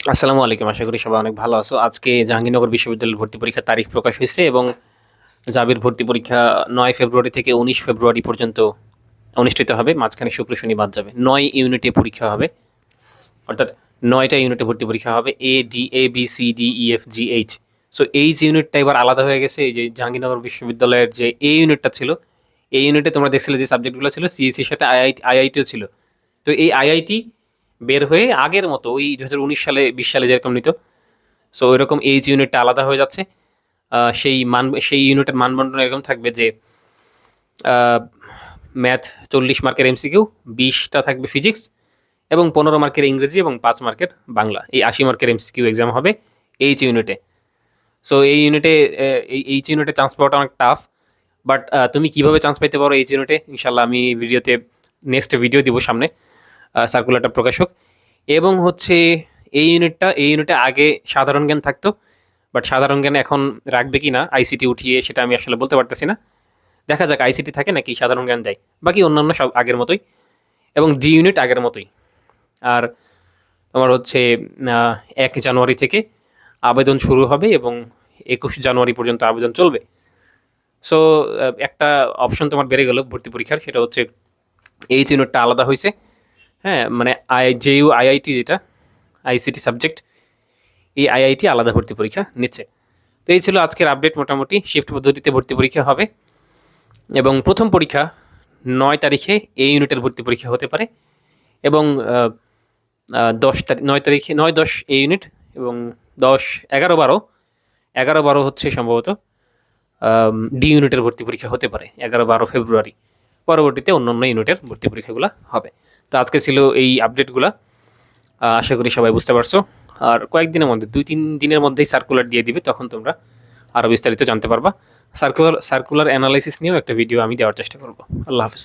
আসসালামু আলাইকুম, আশা করি সবাই অনেক ভালো আছো। আজকে জাহাঙ্গীরনগর বিশ্ববিদ্যালয়ের ভর্তি পরীক্ষার তারিখ প্রকাশ হয়েছে এবং জাবির ভর্তি পরীক্ষা নয় ফেব্রুয়ারি থেকে উনিশ ফেব্রুয়ারি পর্যন্ত অনুষ্ঠিত হবে। মাঝখানে শুক্র শনি বাদ যাবে। নয় ইউনিটে পরীক্ষা হবে। অর্থাৎ নয়টা ইউনিটে ভর্তি পরীক্ষা হবে। A D A B C D E F G H so H ইউনিটটা এবার আলাদা হয়ে গেছে, এই যে জাহাঙ্গীরনগর বিশ্ববিদ্যালয়ের যে এ ইউনিটটা ছিল, এই ইউনিটে তোমরা দেখছিলে যে সাবজেক্টগুলো ছিল সিএসির সাথে আইআইটি আইআইটিও ছিল। তো এই আইআইটি বের হয়ে আগের মতো ওই দু হাজার উনিশ সালে, বিশ সালে যেরকম নিত। সো ওইরকম এইচ ইউনিটটা আলাদা হয়ে যাচ্ছে। সেই মান, সেই ইউনিটের মানবন্টন এরকম থাকবে যে ম্যাথ চল্লিশ মার্কের এমসিকিউ বিশটা থাকবে ফিজিক্স এবং পনেরো মার্কের ইংরেজি এবং পাঁচ মার্কের বাংলা। এই আশি মার্কের এমসিকিউ এক্সাম হবে এইচ ইউনিটে সো এই ইউনিটে এই এইচ ইউনিটে চান্স পাওয়াটা অনেক টাফ বাট তুমি কীভাবে চান্স পাইতে পারো এইচ ইউনিটে ইনশাল্লাহ আমি ভিডিওতে নেক্সট ভিডিও দিব সামনে। সার্কুলারটা প্রকাশ হোক। এবং হচ্ছে এই ইউনিটটা এই ইউনিটে আগে সাধারণ জ্ঞান থাকতো বাট সাধারণ জ্ঞান এখন রাখবে কি না আইসিটি উঠিয়ে সেটা আমি আসলে বলতে পারতেছি না। দেখা যাক আইসিটি থাকে নাকি সাধারণ জ্ঞান দেয়। বাকি অন্যান্য সব আগের মতোই, এবং ডি ইউনিট আগের মতোই। আর তোমার হচ্ছে এক জানুয়ারি থেকে আবেদন শুরু হবে এবং একুশ জানুয়ারি পর্যন্ত আবেদন চলবে। সো একটা অপশন তোমার বেড়ে গেল ভর্তি পরীক্ষার, সেটা হচ্ছে এইচ ইউনিটটা আলাদা হয়েছে। হ্যাঁ মানে আই, জেইউ আইআইটি যেটা, আইসিটি সাবজেক্ট, এই আইআইটি আলাদা ভর্তি পরীক্ষা নিচ্ছে। তো এই ছিল আজকের আপডেট মোটামুটি শিফট পদ্ধতিতে ভর্তি পরীক্ষা হবে। এবং প্রথম পরীক্ষা নয় তারিখে এই ইউনিটের ভর্তি পরীক্ষা হতে পারে। এবং দশ তারিখ নয় তারিখে, নয় দশ এই ইউনিট এবং দশ এগারো বারো এগারো বারো হচ্ছে সম্ভবত ডি ইউনিটের ভর্তি পরীক্ষা হতে পারে, এগারো বারো ফেব্রুয়ারি। পরবর্তীতে অন্য অন্য ইউনিটের ভর্তি পরীক্ষাগুলো হবে। তো আজকে ছিল এই আপডেটগুলো আশা করি সবাই বুঝতে পারছ। আর কয়েকদিনের মধ্যে, দুই তিন দিনের মধ্যেই সার্কুলার দিয়ে দিবে, তখন তোমরা আরও বিস্তারিত জানতে পারবা। সার্কুলার সার্কুলার অ্যানালাইসিস নিয়েও একটা ভিডিও আমি দেওয়ার চেষ্টা করব। আল্লাহ হাফিজ।